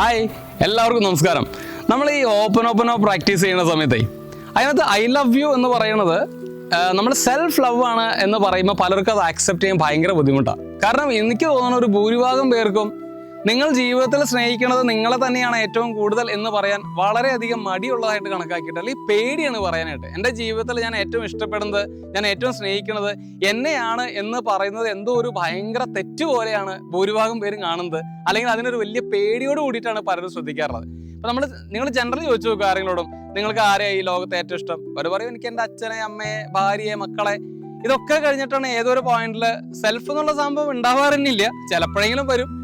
Hi എല്ലാവർക്കും നമസ്കാരം. നമ്മൾ ഈ ഓപ്പൺ ഓപ്പൺ പ്രാക്ടീസ് ചെയ്യുന്ന സമയത്ത് അതിനകത്ത് ഐ ലവ് യു എന്ന് പറയുന്നത് നമ്മൾ സെൽഫ് ലവ് ആണ് എന്ന് പറയുമ്പോൾ പലർക്കും അത് ആക്സെപ്റ്റ് ചെയ്യാൻ ഭയങ്കര ബുദ്ധിമുട്ടാണ്. കാരണം എനിക്ക് തോന്നുന്ന ഒരു ഭൂരിഭാഗം പേർക്കും നിങ്ങൾ ജീവിതത്തിൽ സ്നേഹിക്കുന്നത് നിങ്ങളെ തന്നെയാണ് ഏറ്റവും കൂടുതൽ എന്ന് പറയാൻ വളരെയധികം മടിയുള്ളതായിട്ട് കണക്കാക്കിയിട്ട് അല്ലെങ്കിൽ പേടിയാണ് പറയാനായിട്ട്. എന്റെ ജീവിതത്തിൽ ഞാൻ ഏറ്റവും ഇഷ്ടപ്പെടുന്നത് ഞാൻ ഏറ്റവും സ്നേഹിക്കുന്നത് എന്നെയാണ് എന്ന് പറയുന്നത് എന്തോ ഒരു ഭയങ്കര തെറ്റ് പോലെയാണ് ഭൂരിഭാഗം പേരും കാണുന്നത്. അല്ലെങ്കിൽ അതിനൊരു വലിയ പേടിയോട് കൂടിയിട്ടാണ് പലരും ശ്രദ്ധിക്കാറുള്ളത്. അപ്പൊ നമ്മൾ നിങ്ങൾ ജനറലി ചോദിച്ചു നോക്കുക ആരെങ്കിലോടും നിങ്ങൾക്ക് ആരെയാണ് ഈ ലോകത്തെ ഏറ്റവും ഇഷ്ടം? അവർ പറയും എനിക്ക് എന്റെ അച്ഛനെ അമ്മയെ ഭാര്യയെ മക്കളെ. ഇതൊക്കെ കഴിഞ്ഞിട്ടാണ് ഏതൊരു പോയിന്റിൽ സെൽഫ് എന്നുള്ള സംഭവം ഉണ്ടാവാറന്നില്ല. ചിലപ്പോഴെങ്കിലും വരും.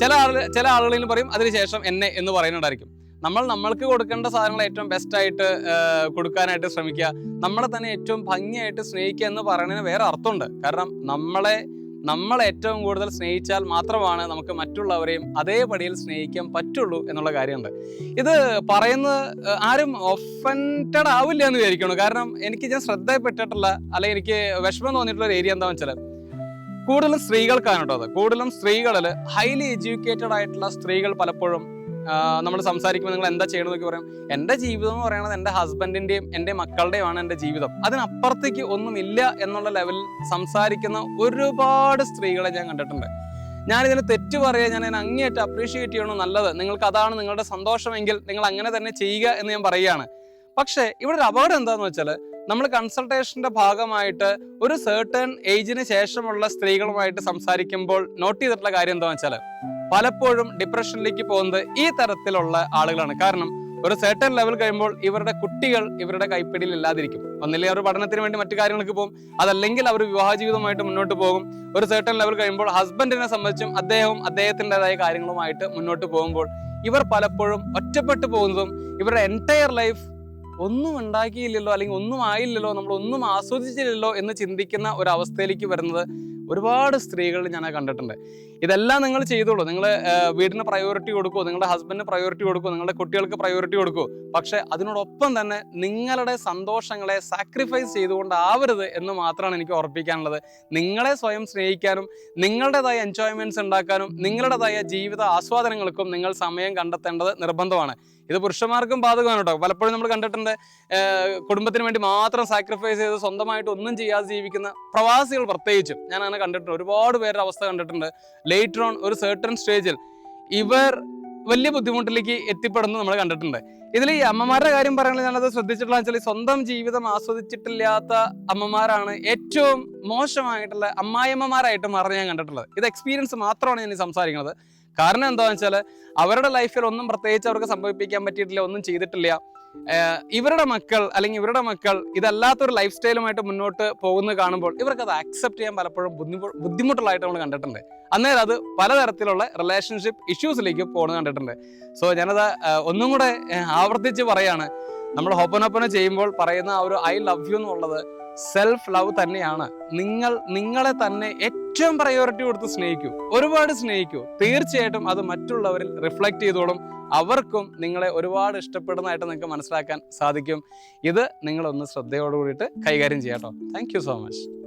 ചില ആളുകൾ ചില ആളുകളിലും പറയും അതിനുശേഷം എന്നെ എന്ന് പറയുന്നുണ്ടായിരിക്കും. നമ്മൾ നമ്മൾക്ക് കൊടുക്കേണ്ട സാധനങ്ങൾ ഏറ്റവും ബെസ്റ്റ് ആയിട്ട് കൊടുക്കാനായിട്ട് ശ്രമിക്കുക. നമ്മളെ തന്നെ ഏറ്റവും ഭംഗിയായിട്ട് സ്നേഹിക്കുക എന്ന് പറയുന്നതിന് വേറെ അർത്ഥമുണ്ട്. കാരണം നമ്മളെ നമ്മൾ ഏറ്റവും കൂടുതൽ സ്നേഹിച്ചാൽ മാത്രമാണ് നമുക്ക് മറ്റുള്ളവരെയും അതേപടിയിൽ സ്നേഹിക്കാൻ പറ്റുള്ളൂ എന്നുള്ള കാര്യമുണ്ട്. ഇത് പറയുന്നത് ആരും ഒഫന്റഡ് ആവില്ല എന്ന് വിചാരിക്കണം കാരണം എനിക്ക് ഞാൻ ശ്രദ്ധപ്പെട്ടിട്ടുള്ള അല്ലെങ്കിൽ എനിക്ക് വിഷമം തോന്നിയിട്ടുള്ള ഒരു ഏരിയ എന്താണെന്ന് വെച്ചാൽ കൂടുതലും സ്ത്രീകൾക്കാണ് കേട്ടോ അത്? കൂടുതലും സ്ത്രീകളിൽ ഹൈലി എഡ്യൂക്കേറ്റഡ് ആയിട്ടുള്ള സ്ത്രീകൾ പലപ്പോഴും നമ്മൾ സംസാരിക്കുമ്പോൾ നിങ്ങൾ എന്താ ചെയ്യണമെന്നൊക്കെ പറയും. എന്റെ ജീവിതം എന്ന് പറയുന്നത് എന്റെ ഹസ്ബൻഡിന്റെയും എന്റെ മക്കളുടെയുമാണ് എന്റെ ജീവിതം. അതിനപ്പുറത്തേക്ക് ഒന്നുമില്ല എന്നുള്ള ലെവലിൽ സംസാരിക്കുന്ന ഒരുപാട് സ്ത്രീകളെ ഞാൻ കണ്ടിട്ടുണ്ട്. ഞാനിതിന് തെറ്റ് പറയുക ഞാൻ അതിനെ അങ്ങേയറ്റം അപ്രീഷിയേറ്റ് ചെയ്യണോ നല്ലത്. നിങ്ങൾക്ക് അതാണ് നിങ്ങളുടെ സന്തോഷമെങ്കിൽ നിങ്ങൾ അങ്ങനെ തന്നെ ചെയ്യുക എന്ന് ഞാൻ പറയുകയാണ്. പക്ഷേ ഇവിടെ ഒരു അപകടം എന്താണെന്ന് വെച്ചാൽ നമ്മൾ കൺസൾട്ടേഷന്റെ ഭാഗമായിട്ട് ഒരു സേർട്ടൺ ഏജിന് ശേഷമുള്ള സ്ത്രീകളുമായിട്ട് സംസാരിക്കുമ്പോൾ നോട്ട് ചെയ്തിട്ടുള്ള കാര്യം എന്താണെന്ന് വെച്ചാൽ പലപ്പോഴും ഡിപ്രഷനിലേക്ക് പോകുന്നത് ഈ തരത്തിലുള്ള ആളുകളാണ്. കാരണം ഒരു സേർട്ടൺ ലെവൽ കഴിയുമ്പോൾ ഇവരുടെ കുട്ടികൾ ഇവരുടെ കൈപ്പിടിയിൽ ഇല്ലാതിരിക്കും. ഒന്നില്ലെങ്കിൽ അവർ പഠനത്തിന് വേണ്ടി മറ്റു കാര്യങ്ങൾക്ക് പോകും. അതല്ലെങ്കിൽ അവർ വിവാഹ ജീവിതമായിട്ട് മുന്നോട്ട് പോകും. ഒരു സേർട്ടൺ ലെവൽ കഴിയുമ്പോൾ ഹസ്ബൻഡിനെ സംബന്ധിച്ചും അദ്ദേഹവും അദ്ദേഹത്തിന്റെതായ കാര്യങ്ങളുമായിട്ട് മുന്നോട്ട് പോകുമ്പോൾ ഇവർ പലപ്പോഴും ഒറ്റപ്പെട്ടു പോകുന്നതും ഇവരുടെ എന്റയർ ലൈഫ് ഒന്നും ഉണ്ടാക്കിയില്ലല്ലോ അല്ലെങ്കിൽ ഒന്നും ആയില്ലല്ലോ നമ്മൾ ഒന്നും ആസ്വദിച്ചില്ലല്ലോ എന്ന് ചിന്തിക്കുന്ന ഒരു അവസ്ഥയിലേക്ക് വരുന്നത് ഒരുപാട് സ്ത്രീകൾ ഞാൻ കണ്ടിട്ടുണ്ട്. ഇതെല്ലാം നിങ്ങൾ ചെയ്തോളൂ. നിങ്ങൾ വീടിന് പ്രയോറിറ്റി കൊടുക്കൂ നിങ്ങളുടെ ഹസ്ബൻഡിന് പ്രയോറിറ്റി കൊടുക്കൂ നിങ്ങളുടെ കുട്ടികൾക്ക് പ്രയോറിറ്റി കൊടുക്കൂ. പക്ഷേ അതിനോടൊപ്പം തന്നെ നിങ്ങളുടെ സന്തോഷങ്ങളെ സാക്രിഫൈസ് ചെയ്തുകൊണ്ടാവരുത് എന്ന് മാത്രമാണ് എനിക്ക് ഓർപ്പിക്കാനുള്ളത് നിങ്ങളെ സ്വയം സ്നേഹിക്കാനും നിങ്ങളുടേതായ എൻജോയ്മെന്റ്സ് ഉണ്ടാക്കാനും നിങ്ങളുടേതായ ജീവിത ആസ്വാദനങ്ങൾക്കും നിങ്ങൾ സമയം കണ്ടെത്തേണ്ടത് നിർബന്ധമാണ്. ഇത് പുരുഷന്മാർക്കും ബാധകമാണ് കേട്ടോ. പലപ്പോഴും നമ്മൾ കണ്ടിട്ടുണ്ട് കുടുംബത്തിന് വേണ്ടി മാത്രം സാക്രിഫൈസ് ചെയ്ത് സ്വന്തമായിട്ട് ഒന്നും ചെയ്യാതെ ജീവിക്കുന്ന പ്രവാസികൾ പ്രത്യേകിച്ചും. ഞാൻ അങ്ങനെ കണ്ടിട്ടുണ്ട് ഒരുപാട് പേരുടെ അവസ്ഥ കണ്ടിട്ടുണ്ട്. ലേറ്റർ ഓൺ ഒരു സെർട്ടൺ സ്റ്റേജിൽ ഇവർ വലിയ ബുദ്ധിമുട്ടിലേക്ക് എത്തിപ്പെടുന്നത് നമ്മൾ കണ്ടിട്ടുണ്ട്. ഇതിൽ ഈ അമ്മമാരുടെ കാര്യം പറയുകയാണെങ്കിൽ ഞാനത് ശ്രദ്ധിച്ചിട്ടുള്ള വെച്ചാൽ സ്വന്തം ജീവിതം ആസ്വദിച്ചിട്ടില്ലാത്ത അമ്മമാരാണ് ഏറ്റവും മോശമായിട്ടുള്ള അമ്മായിയമ്മമാരായിട്ട് മാറി ഞാൻ കണ്ടിട്ടുള്ളത്. ഇത് എക്സ്പീരിയൻസ് മാത്രമാണ് ഞാൻ സംസാരിക്കുന്നത്. കാരണം എന്താണെന്ന് വെച്ചാൽ അവരുടെ ലൈഫിൽ ഒന്നും പ്രത്യേകിച്ച് അവർക്ക് സംഭവിപ്പിക്കാൻ പറ്റിയിട്ടില്ല ഒന്നും ചെയ്തിട്ടില്ല. ഇവരുടെ മക്കൾ അല്ലെങ്കിൽ ഇവരുടെ മക്കൾ ഇതല്ലാത്തൊരു ലൈഫ് സ്റ്റൈലുമായിട്ട് മുന്നോട്ട് പോകുന്നത് കാണുമ്പോൾ ഇവർക്ക് അത് ആക്സെപ്റ്റ് ചെയ്യാൻ പലപ്പോഴും ബുദ്ധിമുട്ട് ബുദ്ധിമുട്ടുള്ളതായിട്ട് നമ്മൾ കണ്ടിട്ടുണ്ട്. അന്നേരം അത് പലതരത്തിലുള്ള റിലേഷൻഷിപ്പ് ഇഷ്യൂസിലേക്ക് പോകുന്നത് കണ്ടിട്ടുണ്ട്. സോ ഞാനത് ഒന്നും കൂടെ ആവർത്തിച്ച് പറയാണ്. നമ്മൾ ഹോപ്പനൊപ്പന ചെയ്യുമ്പോൾ പറയുന്ന ആ ഒരു ഐ ലവ് യു എന്നുള്ളത് സെൽഫ് ലവ് തന്നെയാണ്. നിങ്ങൾ നിങ്ങളെ തന്നെ ഏറ്റവും പ്രയോറിറ്റി കൊടുത്ത് സ്നേഹിക്കൂ. ഒരുപാട് സ്നേഹിക്കൂ. തീർച്ചയായിട്ടും അത് മറ്റുള്ളവരിൽ റിഫ്ലക്റ്റ് ചെയ്തോളും. അവർക്കും നിങ്ങളെ ഒരുപാട് ഇഷ്ടപ്പെടുന്നതായിട്ട് നിങ്ങൾക്ക് മനസ്സിലാക്കാൻ സാധിക്കും. ഇത് നിങ്ങളൊന്ന് ശ്രദ്ധയോടുകൂടിയിട്ട് കൈകാര്യം ചെയ്യാം കേട്ടോ താങ്ക് സോ മച്ച്